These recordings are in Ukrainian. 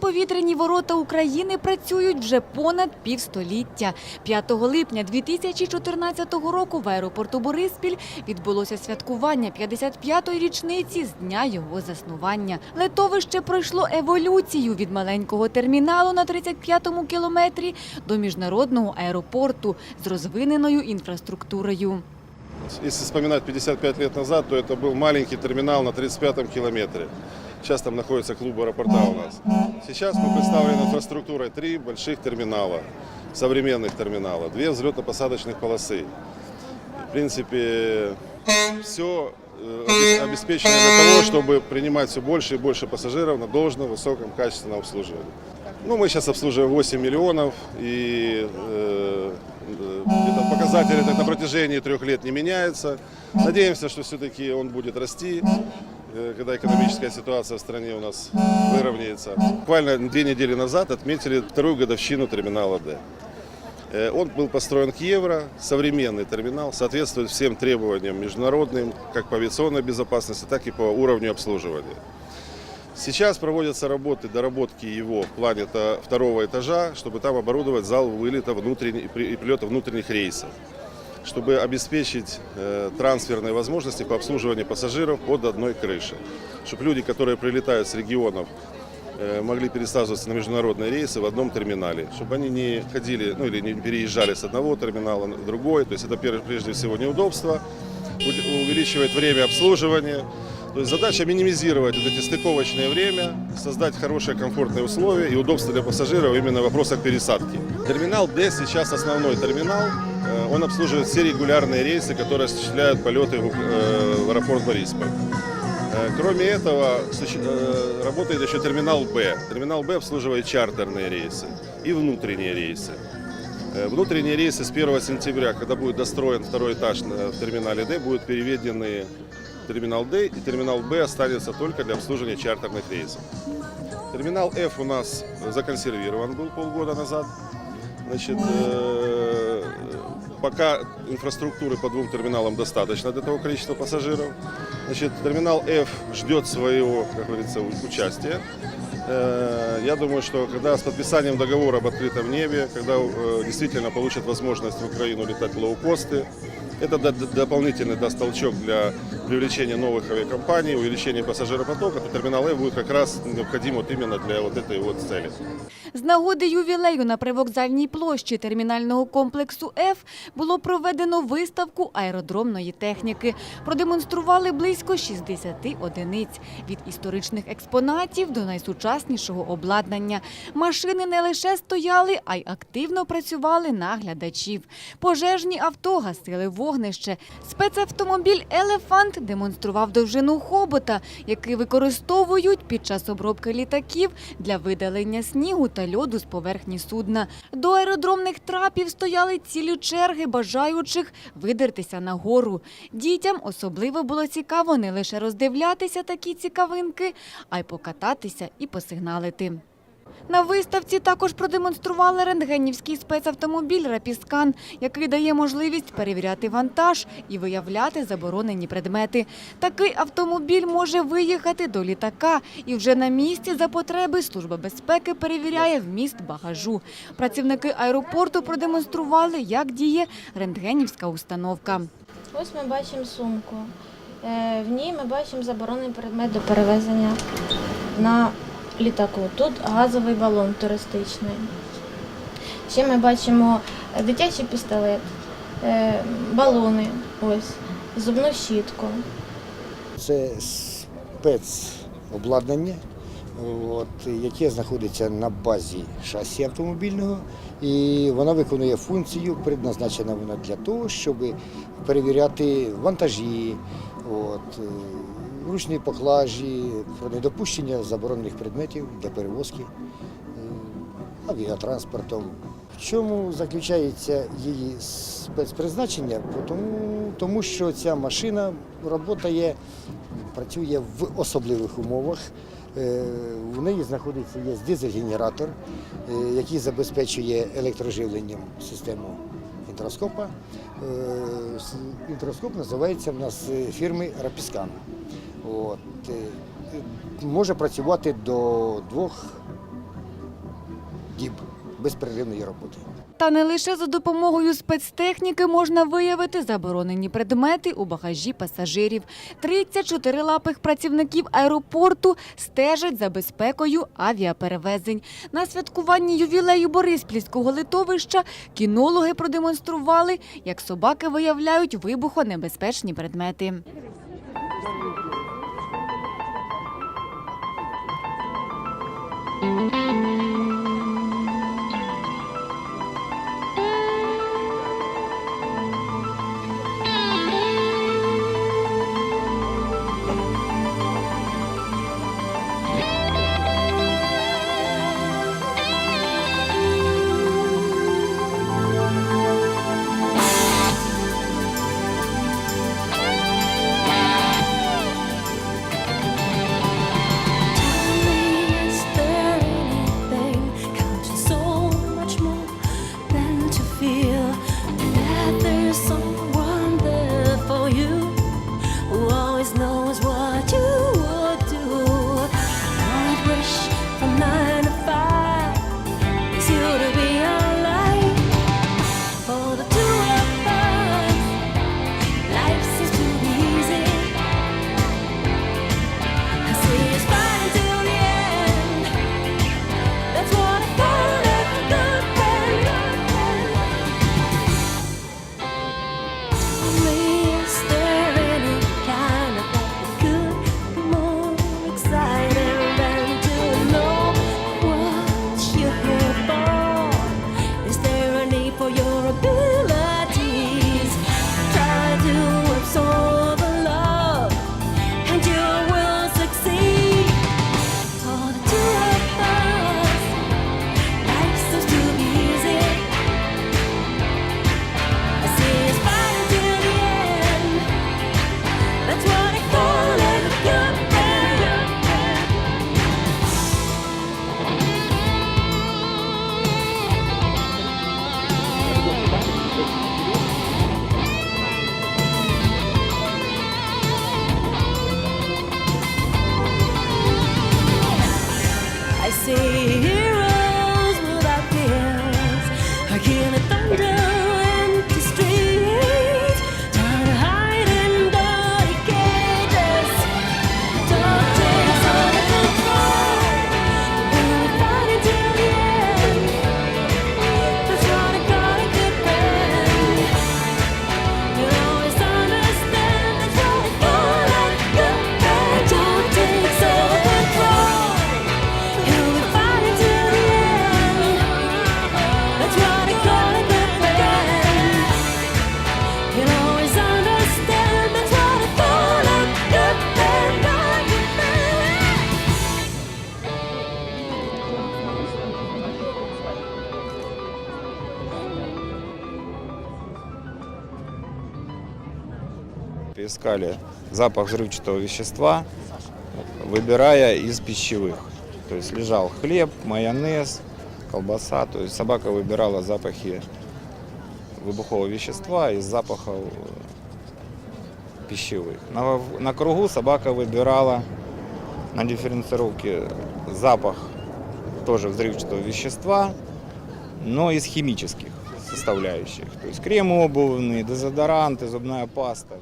повітряні ворота України працюють вже понад півстоліття. 5 липня 2014 року в аеропорту Бориспіль відбулося святкування 55-ї річниці з дня його заснування. Летовище пройшло еволюцію від маленького терміналу на 35-му кілометрі до міжнародного аеропорту з розвиненою інфраструктурою. Если вспоминать 55 лет назад, то это был маленький терминал на 35-м километре. Сейчас там находится клуб аэропорта у нас. Сейчас мы представлены инфраструктурой три больших терминала, современных терминала, две взлетно-посадочных полосы. В принципе, все обеспечено для того, чтобы принимать все больше и больше пассажиров на должном, высоком, качественном обслуживании. Ну, мы сейчас обслуживаем 8 миллионов, и э, э, этот показатель на протяжении трех лет не меняется. Надеемся, что все-таки он будет расти, э, когда экономическая ситуация в стране у нас выровняется. Буквально две недели назад отметили вторую годовщину терминала «Д». Э, Он был построен к евро, современный терминал, соответствует всем требованиям международным, как по авиационной безопасности, так и по уровню обслуживания. Сейчас проводятся работы доработки его в плане второго этажа, чтобы там оборудовать зал вылета внутренних, и прилета внутренних рейсов, чтобы обеспечить э, трансферные возможности по обслуживанию пассажиров под одной крышей, чтобы люди, которые прилетают с регионов, э, могли пересаживаться на международные рейсы в одном терминале, чтобы они не ходили, ну или не переезжали с одного терминала на другой. То есть это прежде всего неудобство, увеличивает время обслуживания. То есть задача минимизировать вот эти стыковочное время, создать хорошие комфортные условия и удобства для пассажиров именно в вопросах пересадки. Терминал D сейчас основной терминал. Э, Он обслуживает все регулярные рейсы, которые осуществляют полеты в э, аэропорт Борисполь. Э, Кроме этого, работает еще терминал Б. Терминал Б обслуживает чартерные рейсы и внутренние рейсы. Внутренние рейсы с 1 сентября, когда будет достроен второй этаж в терминале Д, будут переведены в терминал Д, и терминал Б останется только для обслуживания чартерных рейсов. Терминал F у нас законсервирован был полгода назад. Значит, пока инфраструктуры по двум терминалам достаточно для того количества пассажиров. Значит, терминал F ждет своего, как говорится, участия. Э, Я думаю, что когда с подписанием договора об открытом небе, когда э, действительно получат возможность в Украину летать лоукосты, это дополнительный даст толчок для привлечения новых авиакомпаний, увеличения пассажиропотока, то терминал F будет как раз необходим вот именно для вот этой вот цели. З нагоди ювілею на привокзальній площі термінального комплексу F було проведено виставку аеродромної техніки. Продемонстрували близько 60 одиниць від історичних експонатів до найсучаснішого обладнання. Машини не лише стояли, а й активно працювали на глядачів. Пожежні авто гасили вогнище. Спецавтомобіль Елефант демонстрував довжину хобота, який використовують під час обробки літаків для видалення снігу та льоду з поверхні судна. До аеродромних трапів стояли цілі черги бажаючих видертися на гору. Дітям особливо було цікаво не лише роздивлятися такі цікавинки, а й покататися і посигналити. На виставці також продемонстрували рентгенівський спецавтомобіль Рапіскан, який дає можливість перевіряти вантаж і виявляти заборонені предмети. Такий автомобіль може виїхати до літака, і вже на місці за потреби служба безпеки перевіряє вміст багажу. Працівники аеропорту продемонстрували, як діє рентгенівська установка. Ось ми бачимо сумку. Е, В ній ми бачимо заборонений предмет до перевезення на літаку. Тут газовий балон туристичний. Ще ми бачимо е, дитячий пістолет, е, балони, ось, зубну щітку. Це спецобладнання, от, яке знаходиться на базі шасі автомобільного, і воно виконує функцію, предназначена вона для того, щоб перевіряти вантажі, от, е, ручні поклажі, про недопущення заборонених предметів для перевозки е, авіатранспортом. В чому заключається її спецпризначення? Тому, тому що ця машина працює, працює в особливих умовах. Е, В неї знаходиться є дизель-генератор, е, який забезпечує електроживленням систему інтроскопа. Інтроскоп називається в нас фірми Рапіскан. От. Може працювати до двох діб безперервної роботи. Та не лише за допомогою спецтехніки можна виявити заборонені предмети у багажі пасажирів. 34 лапих працівників аеропорту стежать за безпекою авіаперевезень. На святкуванні ювілею Бориспільського литовища кінологи продемонстрували, як собаки виявляють вибухонебезпечні предмети. Música always know Искали запах взрывчатого вещества, выбирая из пищевых. То есть лежал хлеб, майонез, колбаса. То есть собака выбирала запахи выбухового вещества из запахов э, пищевых. На, на кругу собака выбирала на дифференцировке запах тоже взрывчатого вещества, но из химических составляющих. То есть крем обувный, дезодоранты, зубная паста.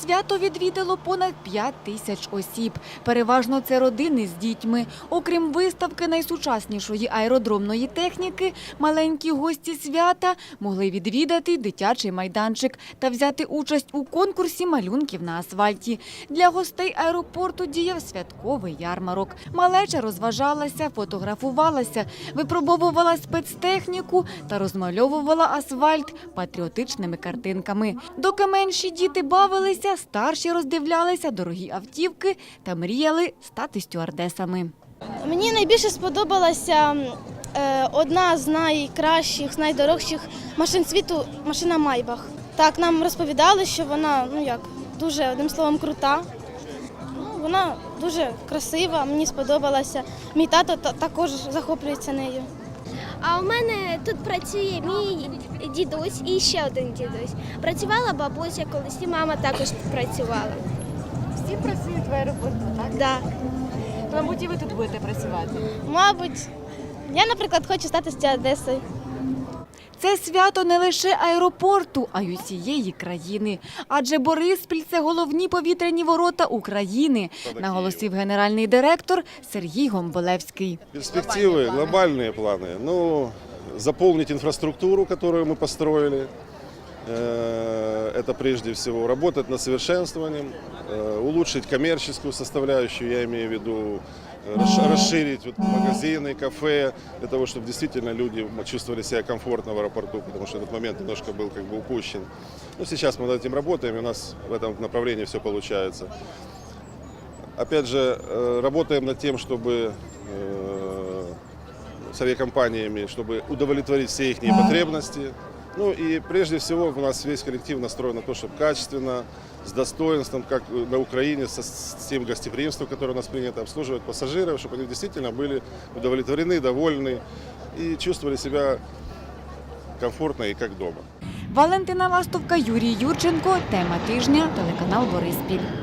Свято відвідало понад 5 тисяч осіб. Переважно це родини з дітьми. Окрім виставки найсучаснішої аеродромної техніки, маленькі гості свята могли відвідати дитячий майданчик та взяти участь у конкурсі малюнків на асфальті. Для гостей аеропорту діяв святковий ярмарок. Малеча розважалася, фотографувалася, випробовувала спецтехніку та розмальовувала асфальт патріотичними картинками. Доки менші діти бавилися, старші роздивлялися дорогі автівки та мріяли стати стюардесами. Мені найбільше сподобалася е, одна з найкращих, найдорожчих машин світу машина Майбах. Так, нам розповідали, що вона ну як дуже одним словом крута. Ну, вона дуже красива, мені сподобалася. Мій тато також захоплюється нею. А у мене тут працює мій дідусь і ще один дідусь. Працювала бабуся колись, і мама також тут працювала. Всі працюють в аеропорту, так? Да. Мабуть, і ви тут будете працювати. Мабуть, Я, наприклад, хочу стати стюардесою. Це свято не лише аеропорту, а й усієї країни. Адже Бориспіль – це головні повітряні ворота України, наголосив генеральний директор Сергій Гомболевський. Перспективы, глобальные планы. Ну, заполнить инфраструктуру, которую мы построили. Э, Это прежде всего работать над совершенствованием, э, улучшить коммерческую составляющую, я имею в виду э, расш- расширить вот магазины, кафе, для того, чтобы действительно люди чувствовали себя комфортно в аэропорту, потому что этот момент немножко был как бы упущен. Но сейчас мы над этим работаем, и у нас в этом направлении все получается. Опять же, э, работаем над тем, чтобы э, с авиакомпаниями, чтобы удовлетворить все их потребности. Ну и прежде всего у нас весь коллектив настроен на то, чтобы качественно, с достоинством, как на Украине, со, с тем гостеприимством, которое у нас принято, обслуживать пассажиров, чтобы они действительно были удовлетворены, довольны и чувствовали себя комфортно и как дома. Валентина Ластовка, Юрій Юрченко. Тема тижня. Телеканал Бориспіль.